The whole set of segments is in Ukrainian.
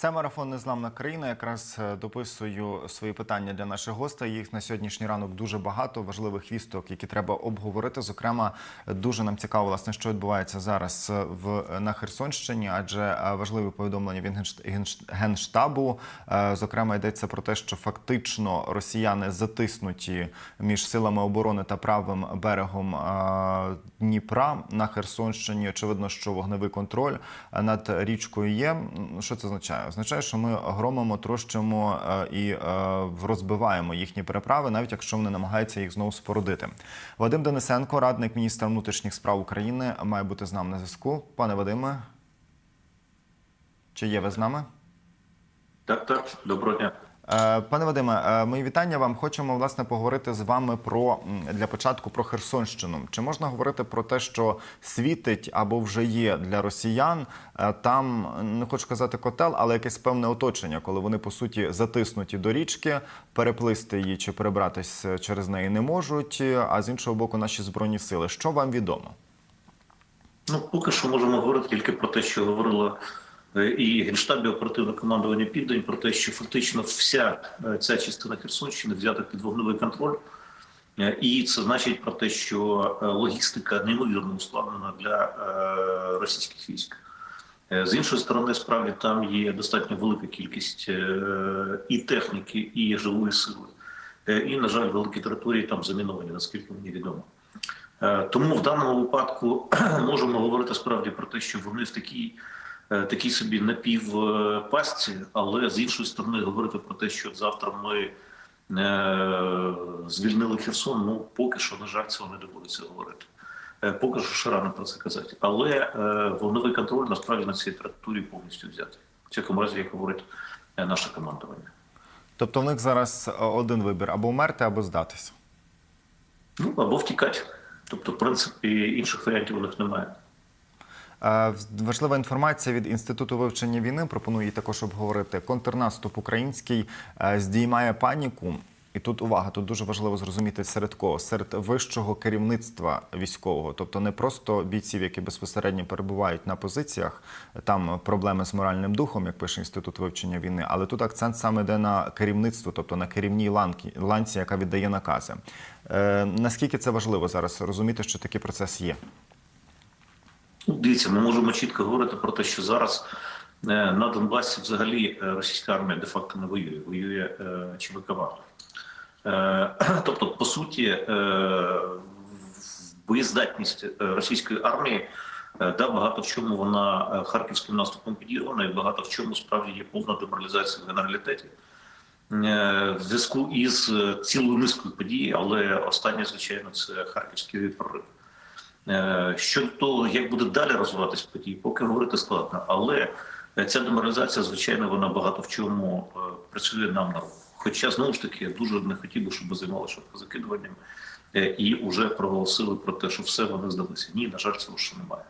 Це марафон Незламна країна. Якраз е, дописую свої питання для наших гостей. Їх на сьогоднішній ранок дуже багато важливих вісток, які треба обговорити. Зокрема, дуже нам цікаво, власне, що відбувається зараз е, в на Херсонщині, адже е, важливі повідомлення від Генш- Генш- генштабу. Е, Зокрема, йдеться про те, що фактично росіяни затиснуті між силами оборони та правим берегом е, Дніпра на Херсонщині. Очевидно, що вогневий контроль е, над річкою є. Що це означає? Означає, що ми громимо, трощимо е, і е, розбиваємо їхні переправи, навіть якщо вони намагаються їх знову спорудити. Вадим Денисенко, радник міністра внутрішніх справ України, має бути з нами на зв'язку. Пане Вадиме, чи є ви з нами? Так, так, доброго дня. Е, Пане Вадиме, е, мої вітання вам. Хочемо власне поговорити з вами про для початку про Херсонщину. Чи можна говорити про те, що світить або вже є для росіян е, там, не хочу казати котел, але якесь певне оточення, коли вони по суті затиснуті до річки, переплисти її чи перебратись через неї не можуть. А з іншого боку, наші збройні сили. Що вам відомо? Ну, поки що можемо говорити тільки про те, що говорила і Генштабі оперативне командування Південь, про те, що фактично вся е, ця частина Херсонщини взята під вогневий контроль. Е, І це значить про те, що е, логістика неймовірно ускладнена для е, російських військ. Е, З іншої сторони, справді там є достатньо велика кількість е, і техніки, і живої сили. Е, І, на жаль, великі території там заміновані, наскільки мені відомо. Е, Тому в даному випадку можемо говорити справді про те, що вони в такій, е, такій собі напівпастці, але з іншої сторони говорити про те, що завтра ми е, звільнили Херсон, ну поки що, на жаль, цього не доводиться говорити. Е, Поки що ще рано про це казати. Але е, вогневий контроль насправді на цій території повністю взятий. В цьому разі, як говорить е, наше командування. Тобто, в них зараз е, один вибір: або вмерти, або здатися. Ну або втікати. Тобто, в принципі, інших варіантів у них немає. Е, Важлива інформація від інституту вивчення війни. Пропоную її також обговорити. Контрнаступ український е, здіймає паніку. І тут увага, тут дуже важливо зрозуміти серед кого серед вищого керівництва військового, тобто не просто бійців, які безпосередньо перебувають на позиціях. Там проблеми з моральним духом, як пише інститут вивчення війни. Але тут акцент саме йде на керівництво, тобто на керівній ланці, ланці яка віддає накази. Е, наскільки це важливо зараз розуміти, що такий процес є? Ну, дивіться, ми можемо чітко говорити про те, що зараз е, на Донбасі взагалі е, російська армія де-факто не воює, воює е, ЧВК Вагнер. Тобто, по суті, боєздатність російської армії да, багато в чому вона харківським наступом підірвана, і багато в чому справді є повна деморалізація в генералітеті. В зв'язку із цілою низкою подій, але останнє, звичайно, це харківський прорив. Е, Щодо того, як буде далі розвиватися події, поки говорити складно. Але ця деморалізація, звичайно, вона багато в чому е, працює нам на руку. Хоча знову ж таки я дуже не хотів би, щоб займалися швидкозакидуванням е, і вже проголосили про те, що все вони здалися. Ні, на жаль, цього ще немає.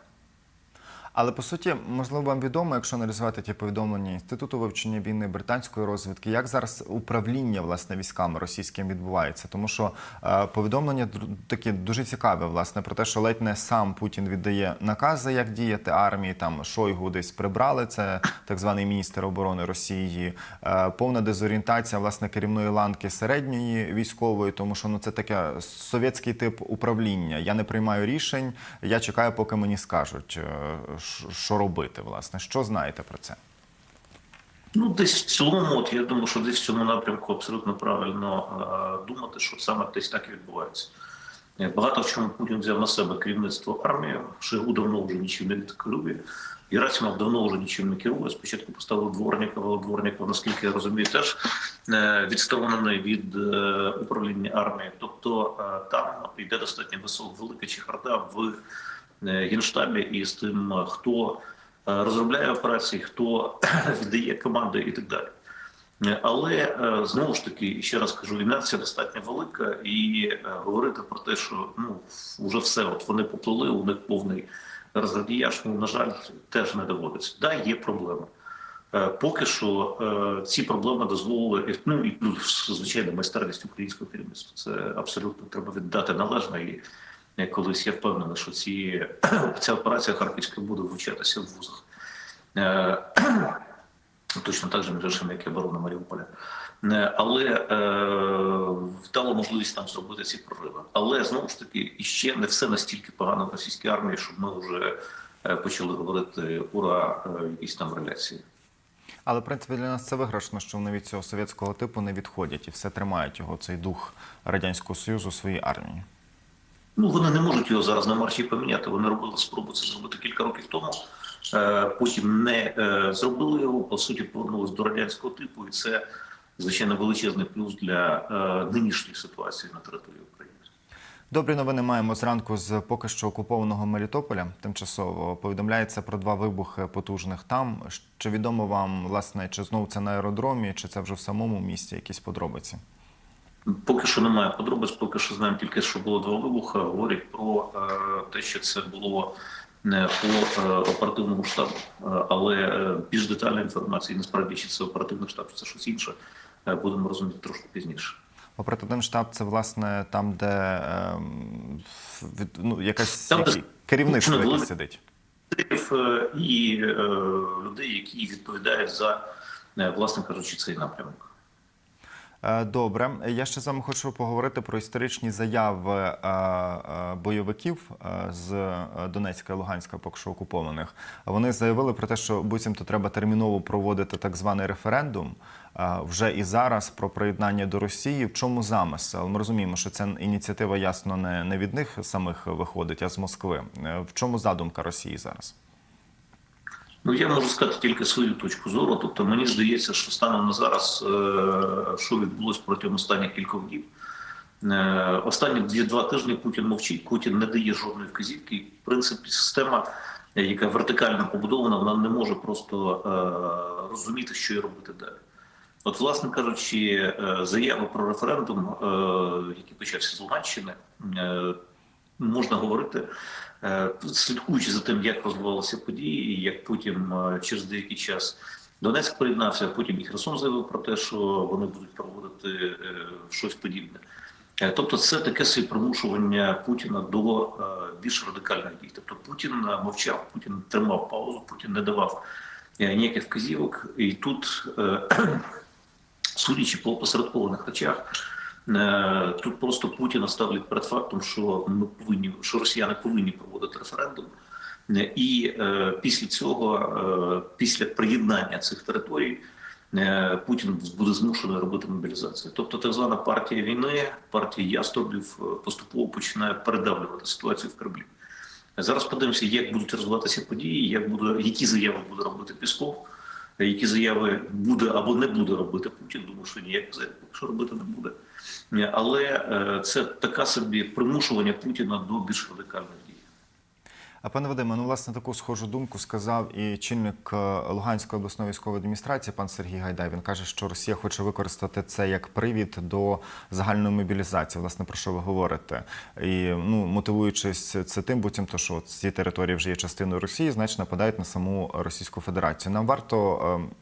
Але по суті, можливо, вам відомо, якщо аналізувати ті повідомлення інституту вивчення війни британської розвідки, як зараз управління власне військами російським відбувається, тому що е, повідомлення такі дуже цікаві, власне, про те, що ледь не сам Путін віддає накази, як діяти армії. Там Шойгу десь прибрали. Це так званий міністр оборони Росії. Е, повна дезорієнтація власне керівної ланки середньої військової, тому що ну це таке совєтський тип управління. Я не приймаю рішень, я чекаю, поки мені скажуть, е, що робити. Власне, що знаєте про це? Ну, десь в цілому, от я думаю, що десь в цьому напрямку абсолютно правильно е, думати, що саме десь так і відбувається. Е, Багато в чому Путін взяв на себе керівництво армії. Шойгу давно вже нічим не керує. Герасимов давно вже нічим не керує. Спочатку поставили Дворнікова, але Дворніков, наскільки я розумію, теж е, відсторонений від управління армією. Тобто там йде достатньо висока велика чехарда в генштабі і з тим, е, хто е, розробляє операції, хто віддає команди і так далі. Е, Але е, знову ж таки, ще раз кажу, інерція достатньо велика, і е, говорити про те, що ну вже все, от вони поплили, у них повний розградіяж, ну, на жаль, теж не доводиться. Да, є проблеми. Е, Поки що е, ці проблеми дозволили, ну і звичайно, майстерність українського керівництва. Це абсолютно треба віддати належно. І е, колись я впевнений, що ці, ця операція харківська буде вивчатися в вузах. Е, точно так же, між як і оборона Маріуполя. Е, Але е, вдала можливість там зробити ці прориви. Але знову ж таки, іще не все настільки погано в російській армії, щоб ми вже почали говорити ура, якісь там реляції. Але в принципі для нас це виграшно, що вони від цього совєтського типу не відходять і все тримають його цей дух радянського союзу своїй армії. Ну, вони не можуть його зараз на марші поміняти. Вони робили спробу це зробити кілька років тому. Е, Потім не е, зробили його, по суті, повернулись до радянського типу, і це звичайно величезний плюс для е, нинішньої ситуації на території України. Добрі новини маємо зранку з поки що окупованого Мелітополя. Тимчасово повідомляється про два вибухи потужних там. Чи відомо вам, власне, чи знову це на аеродромі, чи це вже в самому місті якісь подробиці? Поки що немає подробиць, поки що знаємо тільки, що було два вибухи. Говорять про е, те, що це було не по е, оперативному штабу, Е, але більш детальна інформація, насправді чи це оперативний штаб, чи це щось інше, будемо розуміти трошки пізніше. Оперативний штаб це власне там, де ем, ну, якась Там, де які- керівництво зручно якесь сидить. І людей, які відповідають за, власне кажучи, цей напрямок. Е, Добре, я ще з вами хочу поговорити про історичні заяви е, е, бойовиків з Донецька і Луганська, поки що окупованих. Вони заявили про те, що буцімто треба терміново проводити так званий референдум вже і зараз про приєднання до Росії. В чому замисел? Ми розуміємо, що ця ініціатива ясно не, від них самих виходить, а з Москви. В чому задумка Росії зараз? Ну, я можу сказати тільки свою точку зору. Тобто, мені здається, що станом на зараз, е, що відбулося протягом останніх кількох днів. Е, Останні дві-два тижні Путін мовчить, Путін не дає жодної вказівки. І, В принципі, система, е, яка вертикально побудована, вона не може просто розуміти, що і робити далі. От, власне кажучи, заява про референдум, який почався з Луганщини, можна говорити, е, слідкуючи за тим, як розвивалися події, і як потім е, через деякий час Донецьк приєднався, потім і Херсон заявив про те, що вони будуть проводити е, щось подібне. Тобто, це таке собі примушування Путіна до більш радикальних дій. Тобто Путін мовчав, Путін тримав паузу, Путін не давав ніяких вказівок, і тут. Судячи по посередкованих речах, тут просто Путіна ставлять перед фактом, що ми повинні, що росіяни повинні проводити референдум. Е, І е, після цього, е, після приєднання цих територій, е, Путін буде змушений робити мобілізацію. Тобто, так звана партія війни, партія яструбів е, поступово починає передавлювати ситуацію в Кремлі. Зараз подивимося, як будуть розвиватися події, як буде, які заяви буде робити Пісков, які заяви буде або не буде робити Путін. Думаю, що ніяк заяви що робити не буде. Але е, це така собі примушування Путіна до більш радикальних дій. А пане Вадиме, ну власне таку схожу думку сказав і чинник е, Луганської обласної військової адміністрації, пан Сергій Гайдай. Він каже, що Росія хоче використати це як привід до загальної мобілізації. Власне про що ви говорите? І ну мотивуючись це тим, буцімто, що ці території вже є частиною Росії, значить нападають на саму Російську Федерацію. Нам варто. е,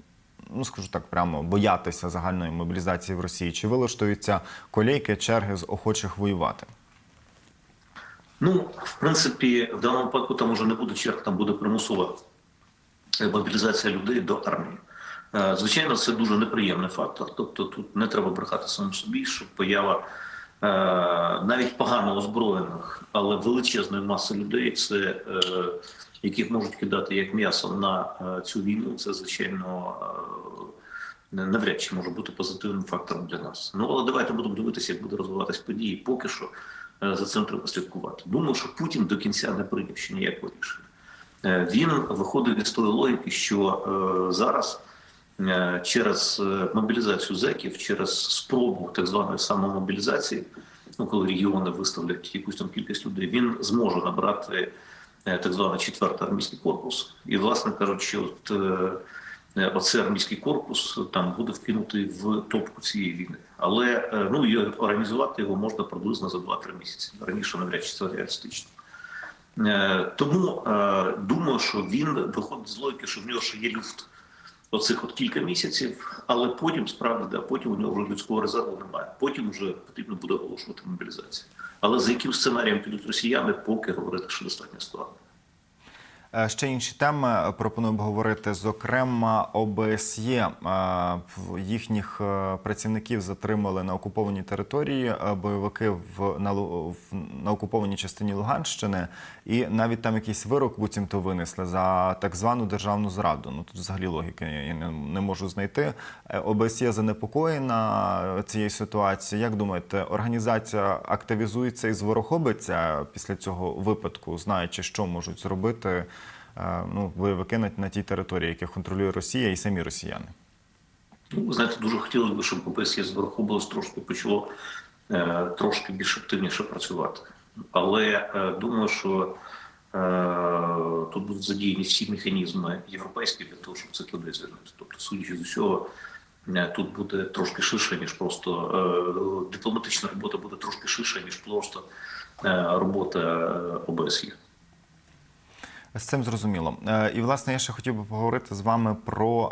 Ну, скажу так, прямо боятися загальної мобілізації в Росії. Чи вилаштуються колейки, черги з охочих воювати? Ну, в принципі, в даному випадку там уже не буде черг, там буде примусова е, мобілізація людей до армії. Е, Звичайно, це дуже неприємний фактор. Тобто тут не треба брехати самому собі, що поява е, навіть погано озброєних, але величезної маси людей, це яких можуть кидати як м'ясо на цю війну, це звичайно. навряд чи може бути позитивним фактором для нас. Ну але давайте будемо дивитися, як буде розвиватись події. Поки що за цим треба слідкувати. Думаю, що Путін до кінця не прийняв ще ніякого рішення. Е, Він виходить із тої логіки, що е, зараз е, через е, мобілізацію зеків, через спробу так званої самомобілізації, ну коли регіони виставлять якусь там кількість людей, він зможе набрати е, так званий четвертий армійський корпус. І, власне кажучи, от. Оце армійський корпус там буде вкинутий в топку цієї війни, але е, ну і організувати його можна приблизно за 2-3 місяці. Раніше навряд чи це реалістично. Е, Тому е, думаю, що він виходить з логіки, що в нього ще є люфт оцих от кілька місяців, але потім справді да, потім у нього вже людського резерву немає. Потім вже потрібно буде оголошувати мобілізацію. Але за яким сценарієм підуть росіяни, поки говорити, що достатньо складно. Е, Ще інші теми пропоную обговорити. Зокрема, ОБСЄ Е, їхніх е, працівників затримали на окупованій території бойовики в на, на окупованій частині Луганщини, і навіть там якийсь вирок буцімто винесли за так звану державну зраду. Ну тут взагалі логіки я не, не можу знайти. ОБСЄ занепокоєна цією ситуацією. Як думаєте, організація активізується і зворохобиться після цього випадку, знаючи, що можуть зробити ну, бойовики на, на тій території, яких контролює Росія і самі росіяни? Ну, знаєте, дуже хотілося б, щоб ОБСЄ зверху трошки почало е, трошки більш активніше працювати. Але е, думаю, що е, тут будуть задіяні всі механізми європейські для того, щоб цих людей звільнити. Тобто, судячи з усього, е, тут буде трошки ширше, ніж просто е, дипломатична робота буде трошки ширше, ніж просто е, робота е, ОБСЄ. З цим зрозуміло. Е, І власне я ще хотів би поговорити з вами про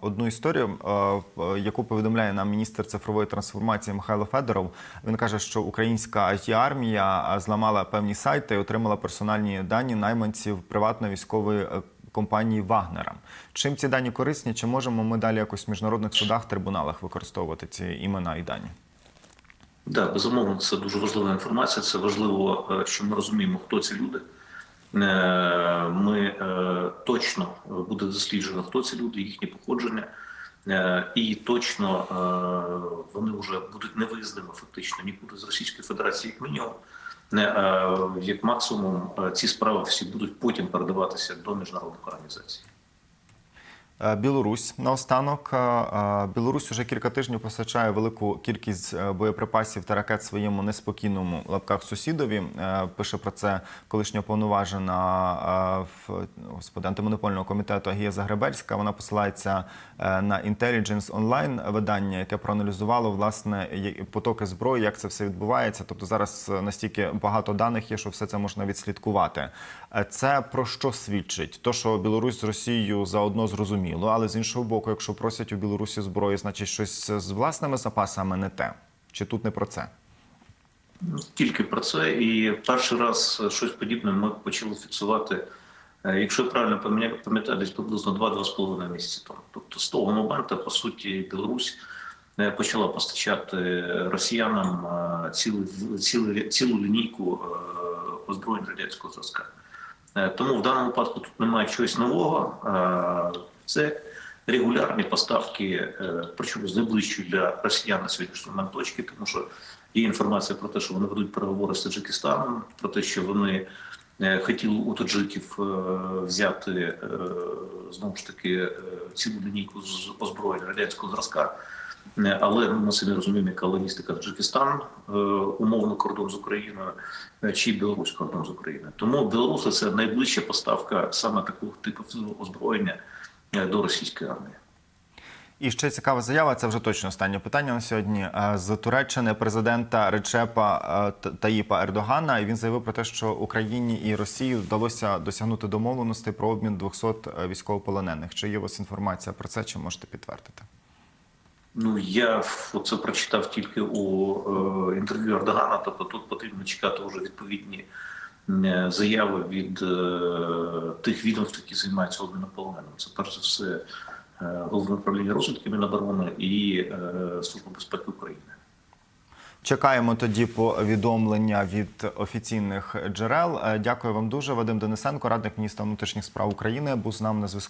одну історію, е, е, яку повідомляє нам міністр цифрової трансформації Михайло Федоров. Він каже, що українська it армія зламала певні сайти і отримала персональні дані найманців приватної військової компанії Вагнера. Чим ці дані корисні? Чи можемо ми далі якось в міжнародних судах, трибуналах використовувати ці імена і дані? Да, безумовно, це дуже важлива інформація. Це важливо, що ми розуміємо, хто ці люди. Е, Ми е, точно буде досліджено, хто ці люди, їхнє походження, Е, і точно е, вони вже будуть невизнаними фактично нікуди з Російської Федерації, як мінімум. Не, е, Як максимум, е, ці справи всі будуть потім передаватися до міжнародних організацій. Е, Білорусь наостанок. Е, е, Білорусь уже кілька тижнів постачає велику кількість боєприпасів та ракет своєму неспокійному лапках сусідові. Пише про це колишня повноважена в господи антимонопольного комітету Агія Загребельська. Вона посилається на Intelligence Online видання, яке проаналізувало власне потоки зброї, як це все відбувається. Тобто зараз настільки багато даних є, що все це можна відслідкувати. Е, Це про що свідчить? То, що Білорусь з Росією заодно зрозуміло, але з іншого боку, якщо просять у Білорусі зброї, значить щось з власними запасами не те. Чи тут не про це? Тільки про це, і перший раз щось подібне ми почали фіксувати, е, якщо я правильно пам'ятаю, десь приблизно 2-2,5 місяці тому. Тобто з того моменту, по суті, Білорусь е, почала постачати росіянам е, цілу, цілу, цілу лінійку е, озброєнь радянського зразка. Е, Тому в даному випадку тут немає чогось нового. Е, Це регулярні поставки, е, причому з найближчої для росіян на сьогоднішній момент точки, тому що є інформація про те, що вони ведуть переговори з Таджикистаном, про те, що вони хотіли у таджиків взяти знову ж таки цілу лінійку з озброєнь радянського зразка. Е, Але ми самі розуміємо, яка логістика Таджикистан, е, умовно кордон з Україною, е, чи Білорусь кордон з Україною. Тому Білорусь це найближча поставка саме такого типу озброєння до російської армії. І ще цікава заява. Це вже точно останнє питання на сьогодні. З Туреччини президента Речепа Таїпа Ердогана. І він заявив про те, що Україні і Росії вдалося досягнути домовленостей про обмін 200 військовополонених. Чи є у вас інформація про це? Чи можете підтвердити? Ну я це прочитав тільки у е, інтерв'ю Ердогана. Тобто тут потрібно чекати вже відповідні е, заяви від е, тих відомств, які займаються обміном полоненим. Це перш за все головне управління розвідки Міноборони і Служба безпеки України. Чекаємо тоді повідомлення від офіційних джерел. Дякую вам дуже. Вадим Денисенко, радник міністра внутрішніх справ України, був з нами на зв'язку.